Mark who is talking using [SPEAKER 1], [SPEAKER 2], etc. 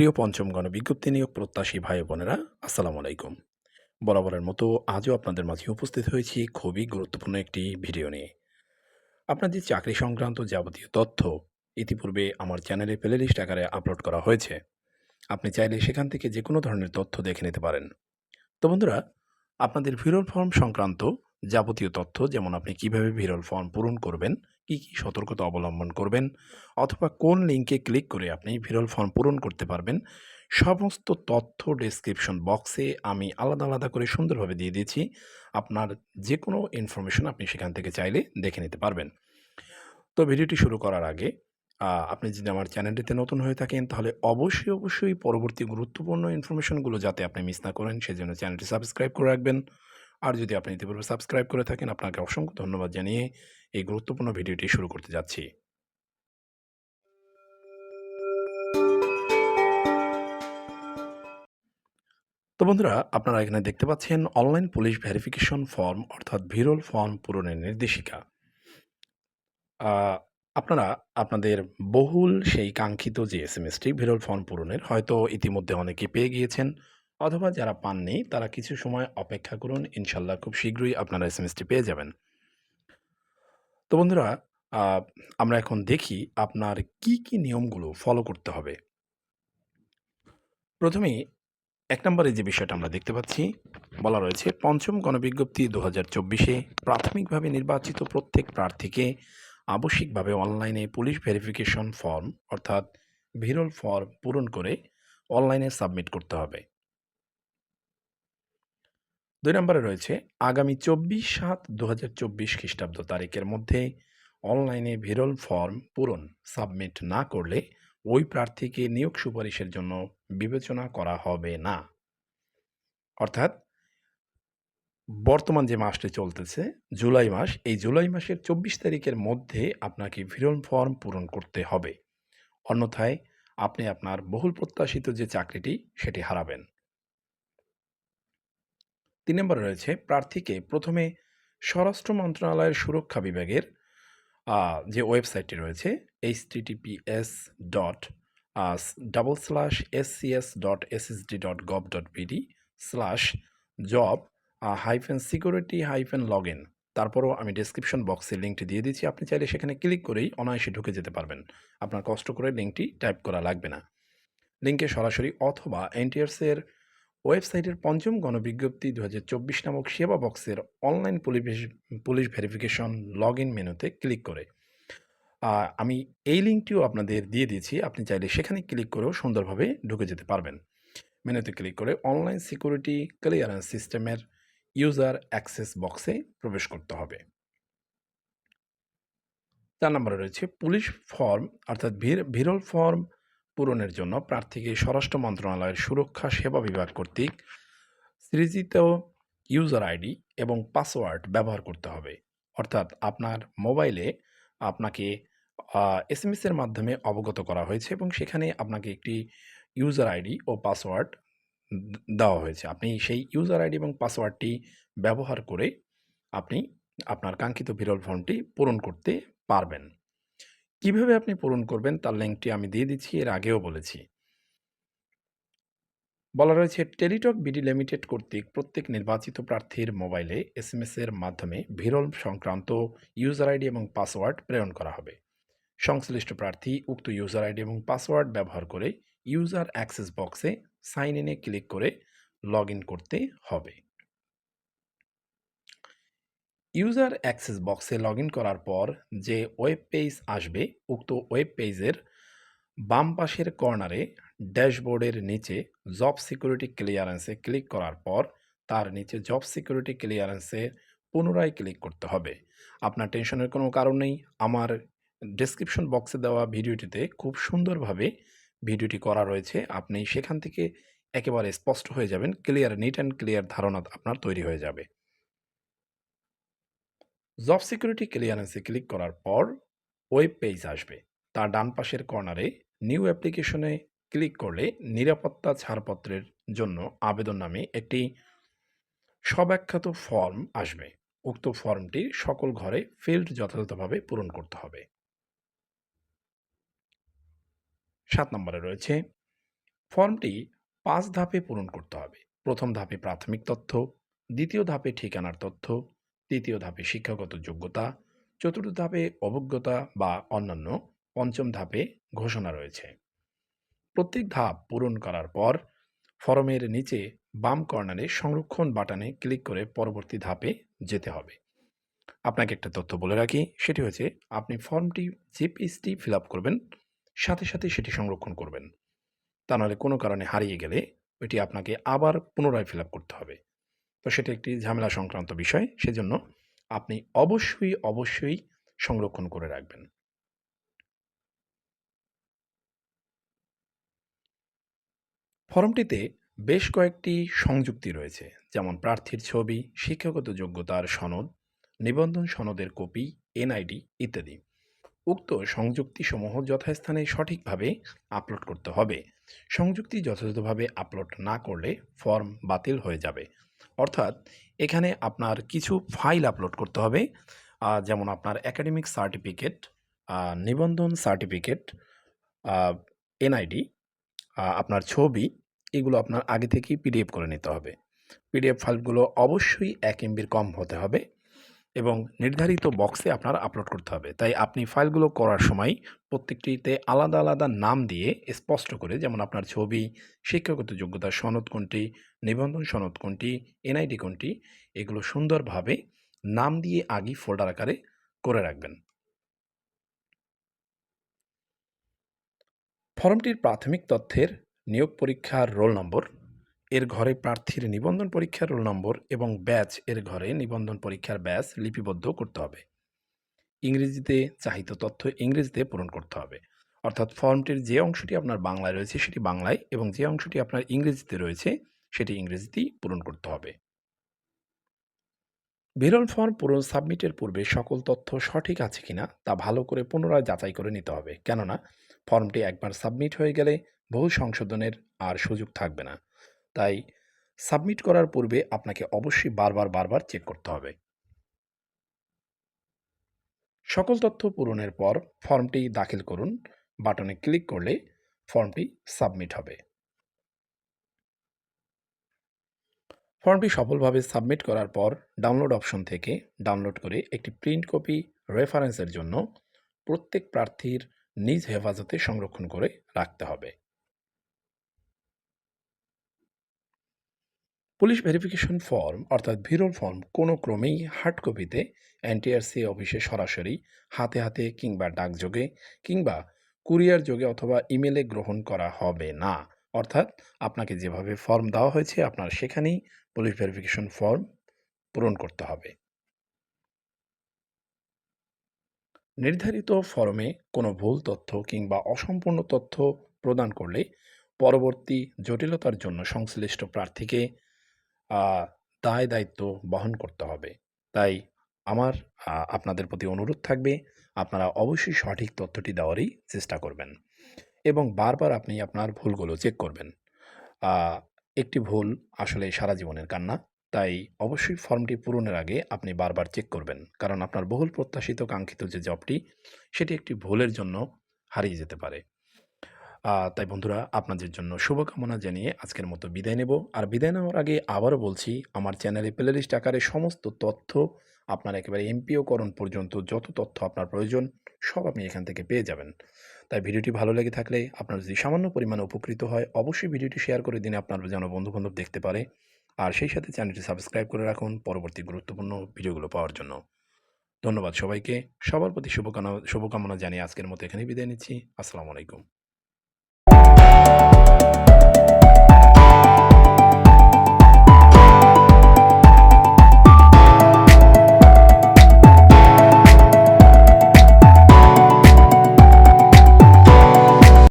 [SPEAKER 1] প্রিয় পঞ্চম গণ বিজ্ঞপ্তি নিয়োগ প্রত্যাশী ভাই বোনেরা, আসসালামু আলাইকুম। বরাবরের মতো আজও আপনাদের মাঝে উপস্থিত হয়েছি খুবই গুরুত্বপূর্ণ একটি ভিডিও নিয়ে। আপনাদের চাকরি সংক্রান্ত যাবতীয় তথ্য ইতিপূর্বে আমার চ্যানেলে প্লেলিস্ট আকারে আপলোড করা হয়েছে, আপনি চাইলে সেখান থেকে যে কোনো ধরনের তথ্য দেখে নিতে পারেন। তো বন্ধুরা, আপনাদের ভিরল ফর্ম সংক্রান্ত যাবতীয় তথ্য, যেমন আপনি কীভাবে ভিরল ফর্ম পূরণ করবেন কী কী সতর্কতা অবলম্বন করবেন অথবা কোন লিঙ্কে ক্লিক করে আপনি ভিরল ফর্ম পূরণ করতে পারবেন, সমস্ত তথ্য ডেসক্রিপশন বক্সে আমি আলাদা আলাদা করে সুন্দরভাবে দিয়ে দিয়েছি। আপনার যে কোনো ইনফরমেশন আপনি সেখান থেকে চাইলে দেখে নিতে পারবেন। তো ভিডিওটি শুরু করার আগে আপনি যদি আমার চ্যানেলটিতে নতুন হয়ে থাকেন তাহলে অবশ্যই অবশ্যই পরবর্তী গুরুত্বপূর্ণ ইনফরমেশনগুলো যাতে আপনি মিস না করেন, সেজন্য চ্যানেলটি সাবস্ক্রাইব করে রাখবেন। আর যদি আপনি ইতিপূর্বে সাবস্ক্রাইব করে থাকেন, আপনাকে অসংখ্য ধন্যবাদ জানিয়ে এই গুরুত্বপূর্ণ ভিডিওটি শুরু করতে যাচ্ছি। তো বন্ধুরা, আপনারা এখানে দেখতে পাচ্ছেন অনলাইন পুলিশ ভেরিফিকেশন ফর্ম অর্থাৎ ভিরল ফর্ম পূরণের নির্দেশিকা। আপনারা আপনাদের বহুল সেই কাঙ্ক্ষিত যে এস এম এসটি ভিরল ফর্ম পূরণের, হয়তো ইতিমধ্যে অনেকে পেয়ে গিয়েছেন। অথবা যারা পাননি, তারা কিছু সময় অপেক্ষা করুন। ইনশাল্লাহ খুব শীঘ্রই আপনারা এস এম এসটি পেয়ে যাবেন। তো বন্ধুরা আমরা এখন দেখি আপনার কি কি নিয়মগুলো ফলো করতে হবে। প্রথমেই এক নম্বরে যে বিষয়টা আমরা দেখতে পাচ্ছি, বলা রয়েছে, পঞ্চম গণবিজ্ঞপ্তি দু হাজার চব্বিশে প্রাথমিকভাবে নির্বাচিত প্রত্যেক প্রার্থীকে আবশ্যিকভাবে অনলাইনে পুলিশ ভেরিফিকেশন ফর্ম, অর্থাৎ ভিরল ফর্ম পূরণ করে অনলাইনে সাবমিট করতে হবে। দুই নম্বরে রয়েছে, আগামী চব্বিশ সাত দু হাজার চব্বিশ খ্রিস্টাব্দ তারিখের মধ্যে অনলাইনে ভিরল ফর্ম পূরণ, সাবমিট না করলে ওই প্রার্থীকে নিয়োগ সুপারিশের জন্য বিবেচনা করা হবে না। অর্থাৎ বর্তমান যে মাসটি চলতেছে, জুলাই মাস, এই জুলাই মাসের চব্বিশ তারিখের মধ্যে আপনাকে ভিরল ফর্ম পূরণ করতে হবে। অন্যথায় আপনি আপনার বহুল প্রত্যাশিত যে চাকরিটি, সেটি হারাবেন। তিন নম্বরে রয়েছে প্রার্থীকে প্রথমে স্বরাষ্ট্র মন্ত্রণালয়ের সুরক্ষা বিভাগের যে ওয়েবসাইটটি রয়েছে H TTPS dot double slash SCS dot SSD dot gov dot BD slash job hyphen security hyphen log in তারপরও আমি ডেসক্রিপশন বক্সে লিঙ্কটি দিয়ে দিচ্ছি আপনি চাইলে সেখানে ক্লিক করেই অনায়াসে ঢুকে যেতে পারবেন। আপনার কষ্ট করে লিঙ্কটি টাইপ করা লাগবে না। লিঙ্কে সরাসরি অথবা এনটিআরসের ওয়েবসাইটের পঞ্চম গণবিজ্ঞপ্তি দু হাজার চব্বিশ নামক সেবা বক্সের online police police verification log in মেনুতে ক্লিক করে। আমি এই লিঙ্কটিও আপনাদের দিয়ে দিয়েছি, আপনি চাইলে সেখানে ক্লিক করেও সুন্দরভাবে ঢুকে যেতে পারবেন। মেনুতে ক্লিক করে অনলাইন সিকিউরিটি ক্লিয়ারেন্স সিস্টেমের ইউজার অ্যাক্সেস বক্সে প্রবেশ করতে হবে। চার নম্বরে রয়েছে পুলিশ ফর্ম, অর্থাৎ ভির- ভিরল ফর্ম পূরণের জন্য প্রার্থীকে স্বরাষ্ট্র মন্ত্রণালয়ের সুরক্ষা সেবা বিভাগ কর্তৃক সৃজিত ইউজার আইডি এবং পাসওয়ার্ড ব্যবহার করতে হবে। অর্থাৎ আপনার মোবাইলে আপনাকে এস এম এর মাধ্যমে অবগত করা হয়েছে এবং সেখানে আপনাকে একটি ইউজার আইডি ও পাসওয়ার্ড দেওয়া হয়েছে। আপনি সেই ইউজার আইডি এবং পাসওয়ার্ডটি ব্যবহার করে আপনি আপনার কাঙ্ক্ষিত বিরল ফর্মটি পূরণ করতে পারবেন। কীভাবে আপনি পূরণ করবেন? তার লিঙ্কটি আমি দিয়ে দিচ্ছি, এর আগেও বলেছি। বলা রয়েছে, টেলিটক বিডি লিমিটেড কর্তৃক প্রত্যেক নির্বাচিত প্রার্থীর মোবাইলে এস এর মাধ্যমে ভিরল সংক্রান্ত ইউজার আইডি এবং পাসওয়ার্ড প্রেরণ করা হবে। সংশ্লিষ্ট প্রার্থী উক্ত ইউজার আইডি এবং পাসওয়ার্ড ব্যবহার করে ইউজার অ্যাক্সেস বক্সে সাইন ইনে ক্লিক করে লগ করতে হবে। ইউজার অ্যাক্সেস বক্সে লগ করার পর যে ওয়েব পেজ আসবে, উক্ত ওয়েব পেজের বাম পাশের কর্নারে ড্যাশবোর্ডের নিচে জব সিকিউরিটি ক্লিয়ারেন্সে ক্লিক করার পর তার নিচে জব সিকিউরিটি ক্লিয়ারেন্সে পুনরায় ক্লিক করতে হবে। আপনার টেনশনের কোনো কারণ নেই। আমার ডেসক্রিপশন বক্সে দেওয়া ভিডিওটিতে খুব সুন্দরভাবে ভিডিওটি করা রয়েছে। আপনি সেখান থেকে একেবারে স্পষ্ট হয়ে যাবেন। ক্লিয়ার, নিট অ্যান্ড ক্লিয়ার ধারণা আপনার তৈরি হয়ে যাবে। জব সিকিউরিটি ক্লিয়ারেন্সে ক্লিক করার পর ওয়েব পেজ আসবে। তার ডান পাশের কর্নারে নিউ অ্যাপ্লিকেশনে ক্লিক করলে নিরাপত্তা ছাড়পত্রের জন্য আবেদন নামে একটি স্বব্যাখ্যাত ফর্ম আসবে। উক্ত ফর্মটি সকল ঘরে ফিল্ড যথাযথভাবে পূরণ করতে হবে। সাত নম্বরে রয়েছে, ফর্মটি পাঁচ ধাপে পূরণ করতে হবে। প্রথম ধাপে প্রাথমিক তথ্য, দ্বিতীয় ধাপে ঠিকানার তথ্য তৃতীয় ধাপে শিক্ষাগত যোগ্যতা, চতুর্থ ধাপে অভিজ্ঞতা বা অন্যান্য পঞ্চম ধাপে ঘোষণা রয়েছে। প্রত্যেক ধাপ পূরণ করার পর ফরমের নিচে বাম কর্নারে সংরক্ষণ বাটনে ক্লিক করে পরবর্তী ধাপে যেতে হবে। আপনাকে একটা তথ্য বলে রাখি, সেটি হচ্ছে আপনি ফর্মটি পেজটি ফিল আপ করবেন, সাথে সাথে সেটি সংরক্ষণ করবেন। তা নাহলে কোনো কারণে হারিয়ে গেলে ওইটি আপনাকে আবার পুনরায় ফিল করতে হবে। তো সেটা একটি ঝামেলা সংক্রান্ত বিষয়, সেজন্য আপনি অবশ্যই অবশ্যই সংরক্ষণ করে রাখবেন। ফর্মটিতে বেশ কয়েকটি সংযুক্তি রয়েছে, যেমন প্রার্থীর ছবি, শিক্ষাগত যোগ্যতার সনদ, নিবন্ধন সনদের কপি, এনআইডি ইত্যাদি। উক্ত সংযুক্তিসমূহ যথাস্থানে সঠিকভাবে আপলোড করতে হবে। সংযুক্তি যথাযথভাবে আপলোড না করলে ফর্ম বাতিল হয়ে যাবে। অর্থাৎ এখানে আপনার কিছু ফাইল আপলোড করতে হবে। যেমন আপনার একাডেমিক সার্টিফিকেট নিবন্ধন সার্টিফিকেট এনআইডি আপনার ছবি, এগুলো আপনার আগে থেকেই পিডিএফ করে নিতে হবে। পিডিএফ ফাইলগুলো অবশ্যই এক এমবির কম হতে হবে। এবং নির্ধারিত বক্সে আপনার আপলোড করতে হবে। তাই আপনি ফাইলগুলো করার সময় প্রত্যেকটিতে আলাদা আলাদা নাম দিয়ে স্পষ্ট করে, যেমন আপনার ছবি, শিক্ষাগত যোগ্যতা, সনদ কোনটি, নিবন্ধন সনদ কোনটি, এনআইডি কোনটি, এগুলো সুন্দরভাবে নাম দিয়ে আগেই ফোল্ডার আকারে করে রাখবেন। ফর্মটির প্রাথমিক তথ্যের নিয়োগ পরীক্ষার রোল নম্বর এর ঘরে প্রার্থীর নিবন্ধন পরীক্ষার রোল নম্বর এবং ব্যাচ এর ঘরে নিবন্ধন পরীক্ষার ব্যাচ লিপিবদ্ধ করতে হবে। ইংরেজিতে চাহিত তথ্য ইংরেজিতে পূরণ করতে হবে। অর্থাৎ ফর্মটির যে অংশটি আপনার বাংলায় রয়েছে সেটি বাংলায় এবং যে অংশটি আপনার ইংরেজিতে রয়েছে সেটি ইংরেজিতেই পূরণ করতে হবে। বিরল ফর্ম পূরণ সাবমিটের পূর্বে সকল তথ্য সঠিক আছে কিনা তা ভালো করে পুনরায় যাচাই করে নিতে হবে। কেননা, ফর্মটি একবার সাবমিট হয়ে গেলে বহু সংশোধনের আর সুযোগ থাকবে না। তাই সাবমিট করার পূর্বে আপনাকে অবশ্যই বারবার বারবার চেক করতে হবে। সকল তথ্য পূরণের পর ফর্মটি দাখিল করুন। বাটনে ক্লিক করলে ফর্মটি সাবমিট হবে। ফর্মটি সফলভাবে সাবমিট করার পর ডাউনলোড অপশন থেকে ডাউনলোড করে একটি প্রিন্ট কপি রেফারেন্সের জন্য প্রত্যেক প্রার্থীর নিজ হেফাজতে সংরক্ষণ করে রাখতে হবে। পুলিশ ভেরিফিকেশন ফর্ম, অর্থাৎ ভিরল ফর্ম, কোনো ক্রমেই হার্ড কপিতে এনটিআরসি অফিসে সরাসরি হাতে হাতে কিংবা ডাকযোগে কিংবা কুরিয়ার যোগে অথবা ইমেলে গ্রহণ করা হবে না। অর্থাৎ আপনাকে যেভাবে ফর্ম দেওয়া হয়েছে, আপনার সেখানেই পুলিশ ভেরিফিকেশন ফর্ম পূরণ করতে হবে। নির্ধারিত ফর্মে কোনো ভুল তথ্য কিংবা অসম্পূর্ণ তথ্য প্রদান করলে পরবর্তী জটিলতার জন্য সংশ্লিষ্ট প্রার্থীকে দায় দায়িত্ব বহন করতে হবে। তাই আমার আপনাদের প্রতি অনুরোধ থাকবে, আপনারা অবশ্যই সঠিক তথ্যটি দেওয়ারই চেষ্টা করবেন। এবং বারবার আপনি আপনার ভুলগুলো চেক করবেন। একটি ভুল আসলে সারা জীবনের কান্না, তাই অবশ্যই ফর্মটি পূরণের আগে আপনি বারবার চেক করবেন। কারণ আপনার বহুল প্রত্যাশিত, কাঙ্ক্ষিত যে জবটি সেটি একটি ভুলের জন্য হারিয়ে যেতে পারে। তাই বন্ধুরা, আপনাদের জন্য শুভকামনা জানিয়ে আজকের মতো বিদায় নেব। আর বিদায় নেওয়ার আগে আবারও বলছি, আমার চ্যানেলে প্লেলিস্ট আকারে সমস্ত তথ্য আপনার একেবারে এমপিওকরণ পর্যন্ত যত তথ্য আপনার প্রয়োজন, সব আপনি এখান থেকে পেয়ে যাবেন। তাই ভিডিওটি ভালো লেগে থাকলে আপনার যদি সামান্য পরিমাণে উপকৃত হয়, অবশ্যই ভিডিওটি শেয়ার করে দিন আপনার যেন বন্ধুবান্ধব দেখতে পারে। আর সেই সাথে চ্যানেলটি সাবস্ক্রাইব করে রাখুন পরবর্তী গুরুত্বপূর্ণ ভিডিওগুলো পাওয়ার জন্য। ধন্যবাদ সবাইকে। সবার প্রতি শুভকামনা শুভকামনা জানিয়ে আজকের মতো এখানেই বিদায় নিচ্ছি। আসসালামু আলাইকুম।